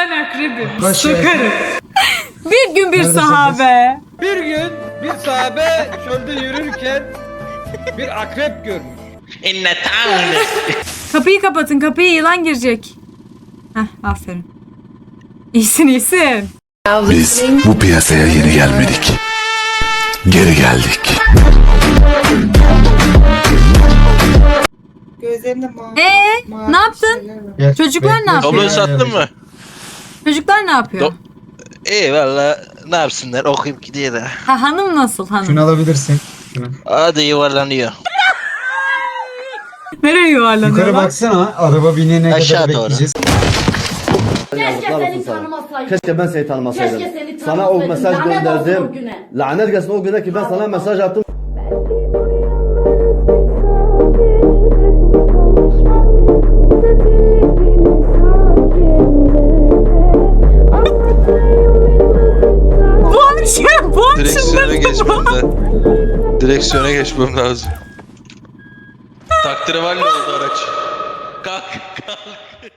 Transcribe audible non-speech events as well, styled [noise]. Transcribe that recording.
Ben akrebim. Sokarım. [laughs] bir gün bir sahabe. Bir gün bir sahabe çölde yürürken bir akrep görmüş. İnne ta'une. Kapıyı kapatın kapıyı yılan girecek. Heh aferin. İyisin iyisin. Biz bu piyasaya yeni gelmedik. Geri geldik. Gözlerinde mavi. Ee, mavi ne yaptın? Çocuklar ne yapıyor? Dobloyu sattın mı? Çocuklar ne yapıyor? Do- İyi valla ne yapsınlar okuyup gidiyor da. Ha hanım nasıl hanım? Şunu alabilirsin. Şunu. Hadi yuvarlanıyor. [laughs] Nereye yuvarlanıyor? Yukarı baksana. Araba binene Aşağı kadar doğru. bekleyeceğiz. Keşke seni tanımasaydım. Keşke ben seni tanımasaydım. Keşke seni Sana o tanımasaydım. mesaj Lanet olsun o gönderdim. güne. Lanet gelsin o güne ki ben sana mesaj attım. Direksiyona geçmem lazım. Direksiyona geçmem lazım. Takdire oldu araç. Kalk kalk.